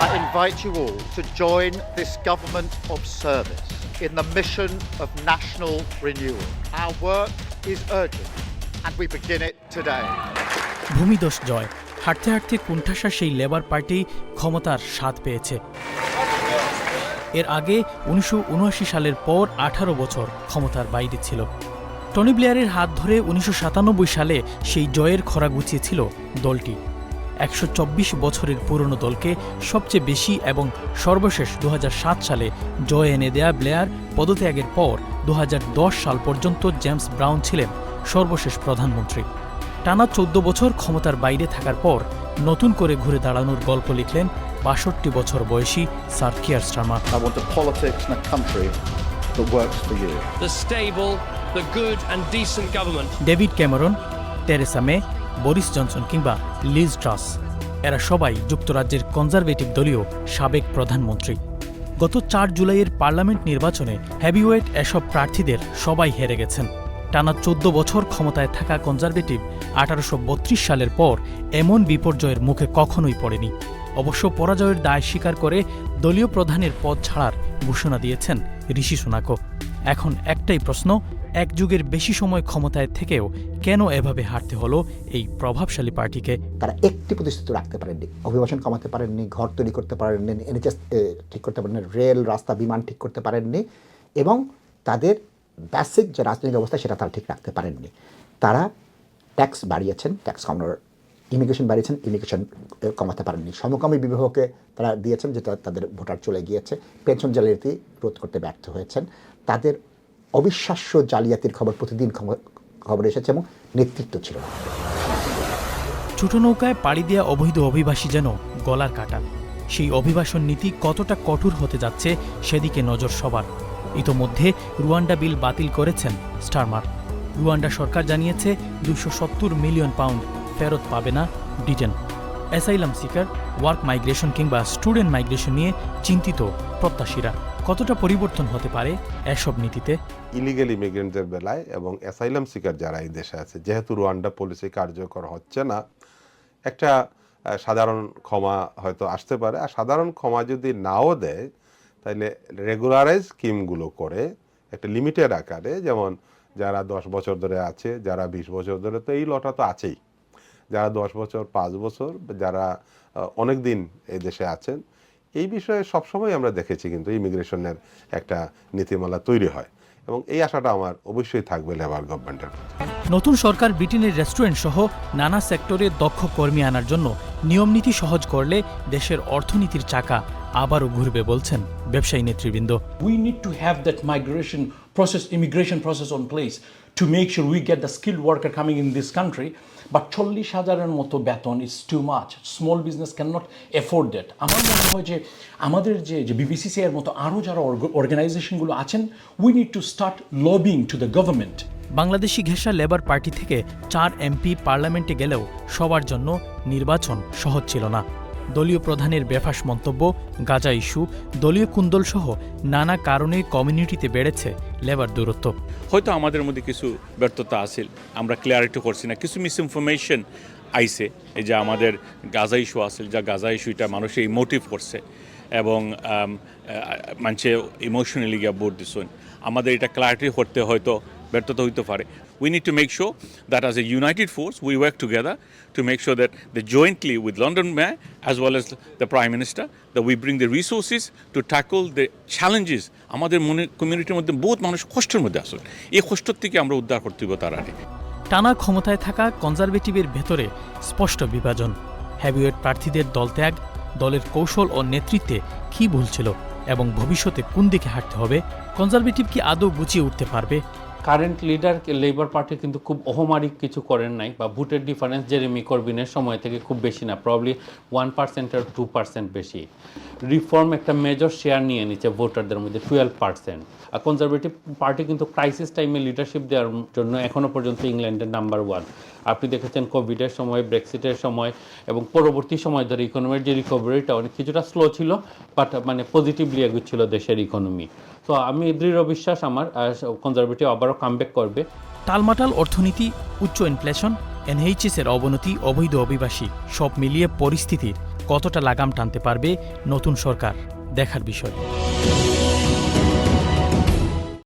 invite you all to join this government of service in the mission of national renewal. Our work is urgent, and we begin it today. ভূমিদোষ জয় হাঁটতে হাঁটতে কুণ্ঠাসা সেই labour party ক্ষমতার স্বাদ পেয়েছে এর আগে উনিশশো উনআশি সালের পর আঠারো বছর ক্ষমতার বাইরে ছিল টনি ব্লেয়ারের হাত ধরে উনিশশো সাতানব্বই সালে সেই জয়ের খরা গুছিয়েছিল দলটি একশো চব্বিশ বছরের পুরনো দলকে সবচেয়ে বেশি এবং সর্বশেষ দু হাজার সাত সালে জয় এনে দেয়া ব্লেয়ার পদত্যাগের পর দু হাজার দশ সাল পর্যন্ত জেমস ব্রাউন ছিলেন সর্বশেষ প্রধানমন্ত্রী। টানা চোদ্দ বছর ক্ষমতার বাইরে থাকার পর নতুন করে ঘুরে দাঁড়ানোর গল্প লিখলেন বাষট্টি বছর বয়সী sir Keir Starmer David Cameron Theresa May Boris Johnson কিংবা লিজ ট্রাস। এরা সবাই যুক্তরাজ্যের কনজারভেটিভ দলীয় সাবেক প্রধানমন্ত্রী। গত চার জুলাইয়ের পার্লামেন্ট নির্বাচনে হ্যাভিওয়েট এসব প্রার্থীদের সবাই হেরে গেছেন। টানা চোদ্দ বছর ক্ষমতায় থাকা কনজারভেটিভ আঠারোশো বত্রিশ সালের পর এমন বিপর্যয়ের মুখে কখনোই পড়েনি। অবশ্য পরাজয়ের দায় স্বীকার করে দলীয় প্রধানের পদ ছাড়ার ঘোষণা দিয়েছেন ঋষি সোনাকো। এখন একটাই প্রশ্ন এক যুগের বেশি সময় ক্ষমতায় থেকেও কেন এভাবে হারতে হলো এই প্রভাবশালী পার্টিকে? তারা একটি প্রতিশ্রুতি রাখতে পারেননি, অভিবাসন কমাতে পারেননি, ঘর তৈরি করতে পারেননি এনএচএস ঠিক করতে পারেননি, রেল, রাস্তা, বিমান ঠিক করতে পারেননি এবং তাদের বেসিক যে রাজনৈতিক অবস্থা সেটা তারা ঠিক রাখতে পারেননি। তারা ট্যাক্স বাড়িয়েছেন ট্যাক্স কমানোর ইমিগ্রেশন বাড়িয়েছেন ইমিগ্রেশন কমাতে পারেননি। সমকামী বিবাহকে তারা দিয়েছেন, যেটা তাদের ভোটার চলে গিয়েছে, পেনশন জালিয়াতি রোধ করতে ব্যর্থ হয়েছেন। তাদের অবিশ্বাস্য জালিয়াতির খবর, প্রতিদিন খবর- এসেছে এবং নেতৃত্ব ছিল ছোট নৌকায় পাড়ি দেওয়া অবৈধ অভিবাসী যেন গলার কাটা সেই অভিবাসন নীতি কতটা কঠোর হতে যাচ্ছে সেদিকে নজর সবার। ইতোমধ্যে রুয়ান্ডা বিল বাতিল করেছেন স্টারমার। রুয়ান্ডা সরকার জানিয়েছে, দুশো মিলিয়ন পাউন্ড ফেরত পাবে না Britain. Asylum seeker work migration কিংবা স্টুডেন্ট মাইগ্রেশন নিয়ে চিন্তিত প্রত্যাশীরা। কতটা পরিবর্তন হতে পারে এসব নীতিতে? ইলিগেল ইমিগ্রেন্টদের বেলায় এবং অ্যাসাইলাম সিকার যারা এই দেশে আছে, যেহেতু রুয়ান্ডা পলিসি কার্যকর হচ্ছে না, একটা সাধারণ ক্ষমা হয়তো আসতে পারে। আর সাধারণ ক্ষমা যদি নাও দেয় তাহলে রেগুলারাইজ স্কিমগুলো করে একটা লিমিটেড আকারে, যেমন যারা দশ বছর ধরে আছে, যারা বিশ বছর ধরে, তো এই লটা তো আছেই। যারা দশ বছর পাঁচ বছর যারা অনেক দিন এই দেশে আছেন এই বিষয়ে সবসময় আমরা দেখেছি কিন্তু ইমিগ্রেশনের একটা নীতিমালা তৈরি হয় এবং এই আশাটা আমার অবশ্যই থাকবে লেবার গভর্নমেন্টের নতুন সরকার ব্রিটেনের রেস্টুরেন্ট সহ নানা সেক্টরে দক্ষ কর্মী আনার জন্য নিয়মনীতি সহজ করলে দেশের অর্থনীতির চাকা আবারও ঘুরবে বলছেন ব্যবসায়ী নেতৃবৃন্দ। We need to have that migration process, immigration process on place to make sure we get the skilled worker coming in this country. But চল্লিশ হাজারের মতো বেতন is too much small business can not afford that আমার মনে হয় যে আমাদের যে যে বিবিসিসি এর মতো আরও যারা অর্গানাইজেশনগুলো আছেন we need to start lobbying to the government Bangladeshi ঘেঁষা লেবার পার্টি থেকে চার এমপি পার্লামেন্টে গেলেও সবার জন্য নির্বাচন সহজ ছিল না। দলীয় প্রধানের বেফাস মন্তব্য গাজা ইস্যু দলীয় কুন্দল সহ নানা কারণে কমিউনিটিতে বেড়েছে লেবার দূরত্ব। হয়তো আমাদের মধ্যে কিছু ব্যর্থতা আছে আমরা ক্লিয়ারিটি করছি না কিছু মিসইনফরমেশন আইসে এই যে আমাদের গাজা ইস্যু আছে যা গাজা ইস্যুটা মানুষে ইমোটিভ করছে এবং আম, আহ, মানুষে ইমোশনালি গিয়া ভোট দিচ্ছেন। আমাদের এটা ক্লারিটি করতে হয়তো ব্যর্থতা হইতে পারে। We need to make sure that as a united force we work together to make sure that the jointly with London mayor as well as the prime minister the we bring the resources to tackle the challenges আমাদের মনে কমিউনিটির মধ্যে বহুত মানুষ কষ্টের মধ্যে আসুন এই কষ্টর থেকে আমরা উদ্ধার করতে হইব তার আগে। টানা ক্ষমতায় থাকা কনজারভেটিভের ভেতরে স্পষ্ট বিভাজন। হ্যাভিওয়েট প্রার্থীদের দল ত্যাগ, দলের কৌশল ও নেতৃত্বে কী ভুল ছিল এবং ভবিষ্যতে কোন দিকে হাঁটতে হবে কনজারভেটিভ কি আদৌ গুছিয়ে উঠতে পারবে? কারেন্ট লিডার লেবার পার্টি কিন্তু খুব অহমারিক কিছু করেন নাই বা ভোটের ডিফারেন্স জেরেমি করবিনের সময় থেকে খুব বেশি না প্রবলি ওয়ান পার্সেন্ট আর টু পার্সেন্ট বেশি। রিফর্ম একটা মেজর শেয়ার নিয়ে নিচ্ছে ভোটারদের মধ্যে টুয়েলভ পার্সেন্ট আর কনজারভেটিভ পার্টি কিন্তু ক্রাইসিস টাইমে লিডারশিপ দেওয়ার জন্য এখনও পর্যন্ত ইংল্যান্ডের নাম্বার ওয়ান আপনি দেখেছেন কোভিডের সময় ব্রেক্সিটের সময় এবং পরবর্তী সময় ধরে ইকোনমির যে রিকভারিটা অনেক কিছুটা স্লো ছিল বাট মানে পজিটিভলি এগুচ্ছিল দেশের ইকোনমি তো আমি দৃঢ় বিশ্বাস আমার কনজারভেটিভ আবারও কামব্যাক করবে। টালমাটাল অর্থনীতি, উচ্চ ইনফ্লেশন এনএইচএস এর অবনতি, অবৈধ অভিবাসী, সব মিলিয়ে পরিস্থিতির কতটা লাগাম টানতে পারবে নতুন সরকার? দেখার বিষয়।